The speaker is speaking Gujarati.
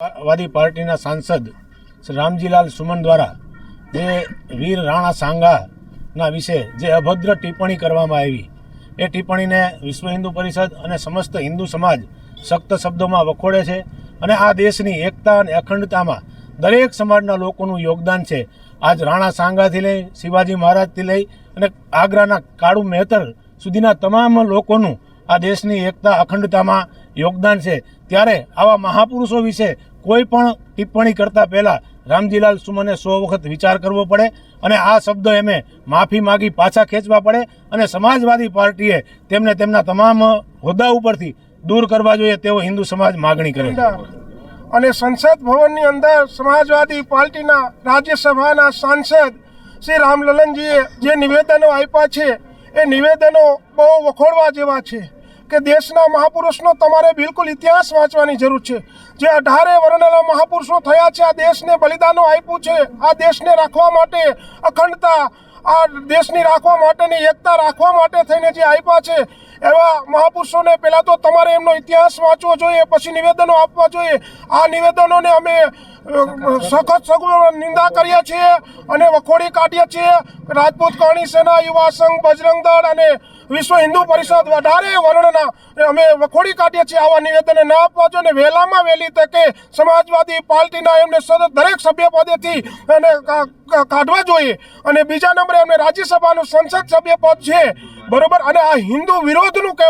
વાદી પાર્ટીના સાંસદ શ્રી રામજીલાલ સુમન દ્વારા જે વીર રાણા સાંગાના વિશે જે અભદ્ર ટિપ્પણી કરવામાં આવી, એ ટિપ્પણીને વિશ્વ હિન્દુ પરિષદ અને સમસ્ત હિન્દુ સમાજ સખ્ત શબ્દોમાં વખોડે છે અને આ દેશની એકતા અને અખંડતામાં દરેક સમાજના લોકોનું યોગદાન છે. આજ રાણા સાંગાથી લઈ, શિવાજી મહારાજથી લઈ અને આગ્રાના કાળુ મહેતર સુધીના તમામ લોકોનું આ દેશની એકતા અખંડતામાં યોગદાન છે. ત્યારે આવા મહાપુરુષો વિશે કોઈ પણ ટિપ્પણી કરતા પહેલા રામજીલાલ સુમને સો વખત વિચાર કરવો પડે અને આ શબ્દ એમે માફી માગી પાછા ખેંચવા પડે અને સમાજવાદી પાર્ટીએ તેમને તેમના તમામ હોદ્દા ઉપરથી દૂર કરવા જોઈએ તેવો હિન્દુ સમાજ માગણી કરે અને સંસદ ભવનની અંદર સમાજવાદી પાર્ટીના રાજ્યસભાના સાંસદ શ્રી રામલલનજીએ જે નિવેદનો આપ્યા છે, એ નિવેદનો બહુ વખોડવા જેવા છે. કે દેશના મહાપુરુષનો તમારે બિલકુલ ઇતિહાસ વાંચવાની જરૂર છે. જે અઢારે વર્ણના મહાપુરુષો થયા છે, આ દેશને બલિદાનો આપ્યું છે. આ દેશને રાખવા માટે અખંડતા, આ દેશની રાખવા માટેની એકતા રાખવા માટે થઈને જે આપ્યા છે, એવા મહાપુરુષોને પહેલાં તો તમારે એમનો ઇતિહાસ વાંચવો જોઈએ, પછી નિવેદનો આપવા જોઈએ. આ નિવેદનોને અમે સખત સગવડ નિંદા કરીએ છીએ અને વખોડી કાઢીએ છીએ. રાજપૂત કરણી સેના, યુવા સંઘ, બજરંગ દળ અને વિશ્વ હિન્દુ પરિષદ વધારે વર્ણના અમે વખોડી કાઢીએ છીએ. આવા નિવેદન ના આપવા જોઈએ વહેલામાં વહેલી તકે સમાજવાદી પાર્ટીના એમને સતત દરેક સભ્ય પદેથી અને કાઢવા જોઈએ. અને બીજા નંબરે એમને રાજ્યસભાનું સંસદ સભ્ય પદ છે. બરોબર? અને આ હિન્દુ વિરોધનું કહેવાય